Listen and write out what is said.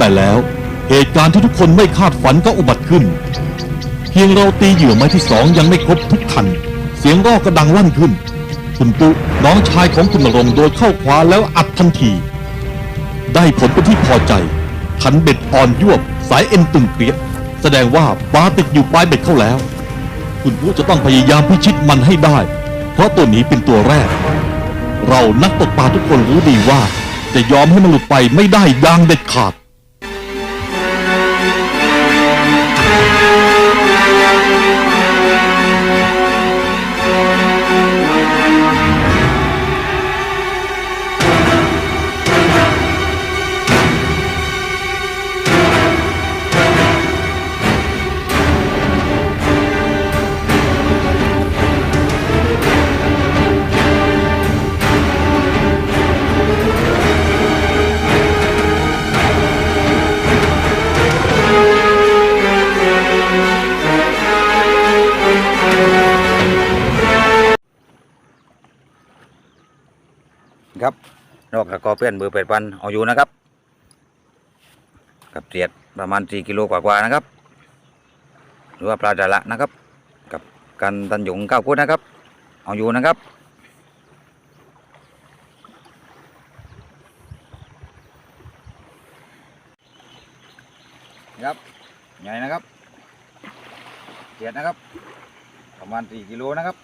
แต่แล้ว เหตุการณ์ที่ทุกคนไม่คาดฝันก็อุบัติขึ้น เพียงเราตีเหยื่อไม้ที่สองยังไม่ครบทุกทัน เสียงร้องก็ดังลั่นขึ้น คุณปุ๊น้องชายของคุณนรงโดยเข้าขวาแล้วอัดทันที ได้ผลเป็นที่พอใจขันเบ็ดอ่อนยวบ สายเอ็นตึงเกลียดแสดงว่าปลาติดอยู่ปลายเบ็ดเข้าแล้ว คุณปุ๊จะต้องพยายามพิชิตมันให้ได้ เพราะตัวนี้เป็นตัวแรก เรานักตกปลาทุกคนรู้ดีว่า จะยอมให้มันหลุดไปไม่ได้อย่างเด็ดขาด ครับ นอกจากก็เพื่อนเบอร์แปดพันเอาอยู่นะครับ กับเสียดประมาณสี่กิโลกว่าๆนะครับ หรือว่าปลาดาละนะครับ กับกันตันหยงเก้ากุดนะครับ เอาอยู่นะครับครับใหญ่นะครับเสียดนะครับ ประมาณสี่กิโลนะครับ